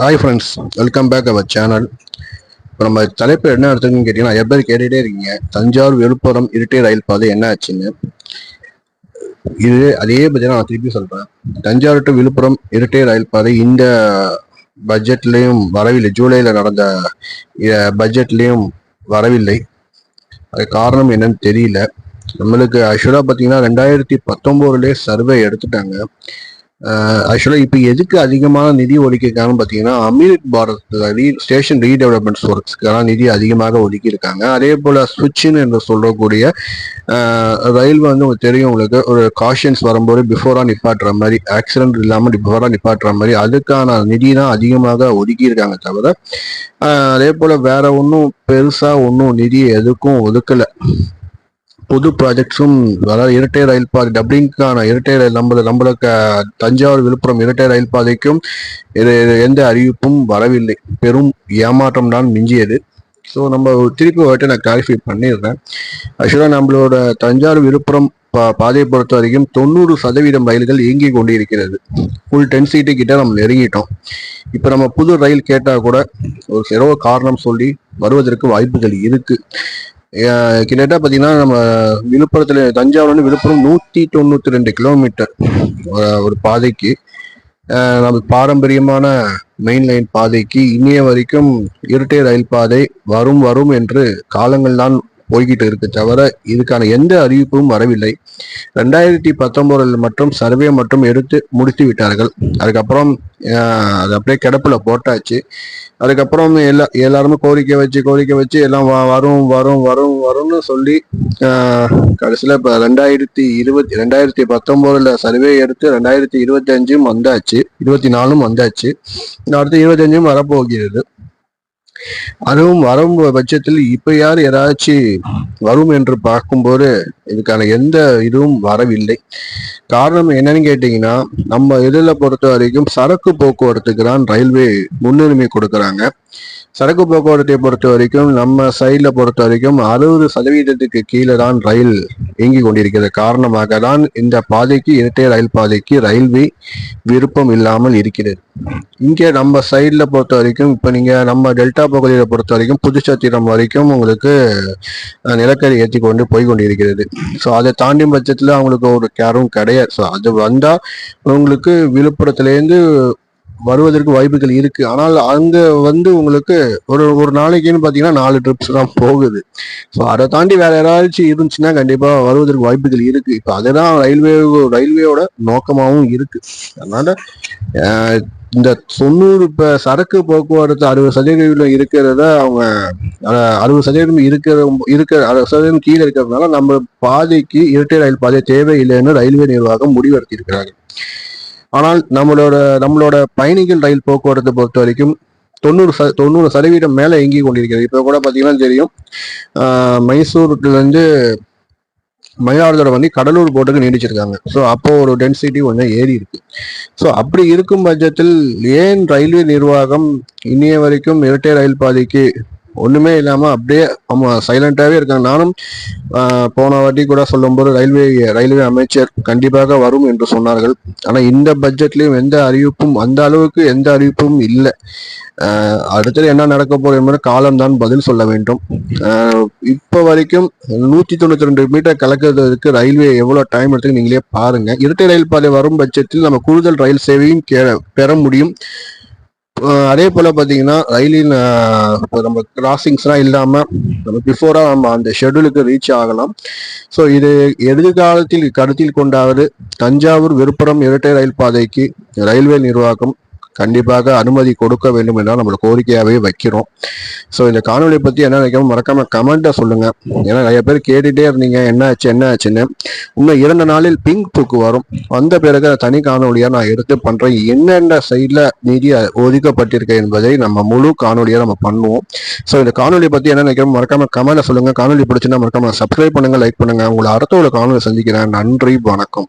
Hi friends welcome back our channel இப்போ நம்ம தலைப்பு என்ன எடுத்துக்கன்னு கேட்டிங்கன்னா நிறைய பேர் கேட்டுகிட்டே இருக்கீங்க. தஞ்சாவூர் விழுப்புரம் இருட்டை ரயில் பாதை என்ன ஆச்சுன்னு. இது அதே பற்றி நான் திருப்பி சொல்கிறேன் தஞ்சாவூர் டு விழுப்புரம் இருட்டை ரயில் பாதை இந்த பட்ஜெட்லேயும் வரவில்லை. ஜூலையில் நடந்த பட்ஜெட்லேயும் வரவில்லை. அது காரணம் என்னன்னு தெரியல. நம்மளுக்கு ஆக்சுவலாக பார்த்தீங்கன்னா ரெண்டாயிரத்தி பத்தொம்போதுலேயே சர்வே எடுத்துட்டாங்க. ஆக்சுவலாக இப்போ எதுக்கு அதிகமான நிதி ஒதுக்கியிருக்காங்கன்னு பார்த்தீங்கன்னா அமீரத் பாரத் ரீ ஸ்டேஷன் ரீடெவலப்மெண்ட்ஸ் ஒர்க்ஸ்க்கெல்லாம் நிதி அதிகமாக ஒதுக்கியிருக்காங்க. அதே போல் ஸ்விட்ச்னு என்று சொல்லக்கூடிய ரயில்வே வந்து உங்களுக்கு தெரியும் உங்களுக்கு ஒரு காஷன்ஸ் வரும்போது பிஃபோராக நிப்பாட்டுற மாதிரி ஆக்சிடென்ட் இல்லாமல் பிஃபோராக நிப்பாட்டுற மாதிரி அதுக்கான நிதி தான் அதிகமாக ஒதுக்கியிருக்காங்க தவிர அதே போல் வேற ஒன்றும் பெருசாக ஒன்றும் நிதி எதுக்கும் ஒதுக்கலை. புது ப்ராஜெக்ட்ஸும் அதாவது இரட்டை ரயில் பாதை டப்ளிங்கான இரட்டை ரயில் நம்ம நம்மளுக்கு தஞ்சாவூர் விழுப்புரம் இரட்டை ரயில் பாதைக்கும் இது எந்த அறிவிப்பும் வரவில்லை. பெரும் ஏமாற்றம் தான் மிஞ்சியது. ஸோ நம்ம திருப்பி வந்துட்டு நான் கிளாரிஃபை பண்ணிடுறேன். ஆக்சுவலாக நம்மளோட தஞ்சாவூர் விழுப்புரம் பா பாதையை பொறுத்த வரைக்கும் தொண்ணூறு சதவீதம் ரயில்கள் இயங்கி கொண்டு இருக்கிறது ஃபுல் டென் சீட்டு கிட்ட நம்ம நெருங்கிட்டோம். இப்போ நம்ம புது ரயில் கேட்டால் கூட ஒரு சிறவ காரணம் சொல்லி வருவதற்கு வாய்ப்புகள் இருக்கு. கிட்டத்தட்ட பார்த்தீங்கன்னா நம்ம விழுப்புரத்தில் தஞ்சாவூர்லேருந்து விழுப்புரம் நூற்றி தொண்ணூற்றி ரெண்டு கிலோமீட்டர் ஒரு பாதைக்கு. நம்ம பாரம்பரியமான மெயின் லைன் பாதைக்கு இனிய வரைக்கும் இரட்டை ரயில் பாதை வரும் வரும் என்று காலங்கள் தான் போய்கிட்டு இருக்கு தவிர இதுக்கான எந்த அறிவிப்பும் வரவில்லை. ரெண்டாயிரத்தி பத்தொன்பதில் மட்டும் சர்வே மட்டும் எடுத்து முடித்து விட்டார்கள். அதுக்கப்புறம் அது அப்படியே கிடப்புல போட்டாச்சு. அதுக்கப்புறம் எல்லா எல்லாருமே கோரிக்கை வச்சு கோரிக்கை வச்சு எல்லாம் வரும் வரும் வரும் வரும்னு சொல்லி கடைசியில் இப்போ ரெண்டாயிரத்தி இருபத்தி ரெண்டாயிரத்தி பத்தொம்போதில் சர்வே எடுத்து ரெண்டாயிரத்தி இருபத்தி அஞ்சும் வந்தாச்சு. இருபத்தி நாலும் வந்தாச்சு. அடுத்து இருபத்தஞ்சும் வரப்போகிறது. அதுவும் வரும் பட்சத்தில் இப்ப யார் யாராச்சும் வரும் என்று பார்க்கும்போது இதுக்கான எந்த இதுவும் வரவில்லை. காரணம் என்னன்னு கேட்டீங்கன்னா நம்ம இதில் பொறுத்த வரைக்கும் சரக்கு போக்குவரத்துக்கு தான் ரயில்வே முன்னுரிமை கொடுக்குறாங்க. சரக்கு போக்குவரத்தை பொறுத்த வரைக்கும் நம்ம சைடில் பொறுத்த வரைக்கும் அறுபது சதவீதத்துக்கு கீழே தான் ரயில் இயங்கி கொண்டிருக்கிறது. காரணமாக தான் இந்த பாதைக்கு இரட்டை ரயில் பாதைக்கு ரயில்வே விருப்பம் இல்லாமல் இருக்கிறது. இங்கே நம்ம சைடில் பொறுத்த வரைக்கும் இப்போ நீங்கள் நம்ம டெல்டா பகுதியில் பொறுத்த வரைக்கும் புதுச்சத்திரம் வரைக்கும் உங்களுக்கு நிலக்கரி ஏற்றி கொண்டு போய் கொண்டிருக்கிறது. ஸோ அதை தாண்டி பட்சத்தில் அவங்களுக்கு ஒரு கேரும் கிடையாது. ஸோ அது வந்தால் உங்களுக்கு விழுப்புரத்துலேருந்து வருவதற்கு வாய்ப்புகள் இருக்கு. ஆனால் அங்க வந்து உங்களுக்கு ஒரு ஒரு நாளைக்குன்னு பாத்தீங்கன்னா நாலு ட்ரிப்ஸ் தான் போகுது. ஸோ அதை தாண்டி வேற யாராச்சும் இருந்துச்சுன்னா கண்டிப்பா வருவதற்கு வாய்ப்புகள் இருக்கு. இப்போ அதுதான் ரயில்வே ரயில்வேயோட நோக்கமாகவும் இருக்கு. அதனால இந்த தொண்ணூறு இப்போ சரக்கு போக்குவரத்து அறுபது சதவீதம் இருக்கிறத அவங்க அறுபது சதவீதம் இருக்கிற இருக்கிற அறுபது சதவீதம் கீழே இருக்கிறதுனால நம்ம பாதைக்கு இரட்டை ரயில் பாதை தேவையில்லைன்னு ரயில்வே நிர்வாகம் முடிவெடுத்திருக்கிறார்கள் ஆனால் நம்மளோட நம்மளோட பயணிகள் ரயில் போக்குவரத்தை பொறுத்த வரைக்கும் தொண்ணூறு ச தொண்ணூறு சதவீதம் மேலே இயங்கி கொண்டிருக்கிறது. இப்போ கூட பார்த்தீங்கன்னா தெரியும் மைசூர்லேருந்து மயிலாடுதுறை வந்து கடலூர் போர்ட்டுக்கு நீடிச்சிருக்காங்க. ஸோ அப்போ ஒரு டென்சிட்டி கொஞ்சம் ஏறி இருக்கு. ஸோ அப்படி இருக்கும் பட்சத்தில் ஏன் ரயில்வே நிர்வாகம் இனிய வரைக்கும் இரட்டை ரயில் பாதைக்கு ஒண்ணுமே இல்லாம அப்படியே ஆமா சைலண்டாவே இருக்காங்க. நானும் போன வாட்டி கூட சொல்லும்போது ரயில்வே ரயில்வே அமைச்சர் கண்டிப்பாக வரும் என்று சொன்னார்கள். ஆனா இந்த பட்ஜெட்லயும் எந்த அறிவிப்பும் அந்த அளவுக்கு எந்த அறிவிப்பும் இல்லை. அடுத்தது என்ன நடக்க போகுது என்பது காலம் தான் பதில் சொல்ல வேண்டும். இப்போ வரைக்கும் நூத்தி தொண்ணூத்தி ரெண்டு மீட்டர் கலக்கிறதுக்கு ரயில்வே எவ்வளவு டைம் எடுத்துக்கு நீங்களே பாருங்க. இரட்டை ரயில் பாதை வரும் பட்சத்தில் நம்ம கூடுதல் ரயில் சேவையும் பெற முடியும். அதே போல் பார்த்தீங்கன்னா ரயிலின் இப்போ நம்ம கிராசிங்ஸ்லாம் இல்லாமல் நம்ம பிஃபோராக நம்ம அந்த ஷெட்யூலுக்கு ரீச் ஆகலாம். ஸோ இது எதிர்காலத்தில் கருத்தில் கொண்டாவது தஞ்சாவூர் விழுப்புரம் இரட்டை ரயில் பாதைக்கு ரயில்வே நிர்வாகம் கண்டிப்பாக அனுமதி கொடுக்க வேண்டும் என்றால் நம்மளோட கோரிக்கையாகவே வைக்கிறோம். ஸோ இந்த காணொலியை பற்றி என்ன நினைக்காம மறக்காம கமெண்ட்டை சொல்லுங்க. ஏன்னா நிறைய பேர் கேட்டுகிட்டே இருந்தீங்க என்ன ஆச்சு என்ன ஆச்சுன்னு. இன்னும் இரண்டு நாளில் பிங்க் புக்கு வரும். வந்த பிறகு தனி காணொலியாக நான் எடுத்து பண்ணுறேன் என்னென்ன சைடில் நிதி ஒதுக்கப்பட்டிருக்கு என்பதை நம்ம முழு காணொலியாக நம்ம பண்ணுவோம். ஸோ இந்த காணொலியை பற்றி என்ன நினைக்கிறோம் மறக்காம கமெண்ட்டை சொல்லுங்க. காணொலி பிடிச்சுன்னா மறக்காம சப்ஸ்கிரைப் பண்ணுங்க லைக் பண்ணுங்க. உங்களை அடுத்த ஒரு காணொலி சந்திக்கிறேன். நன்றி வணக்கம்.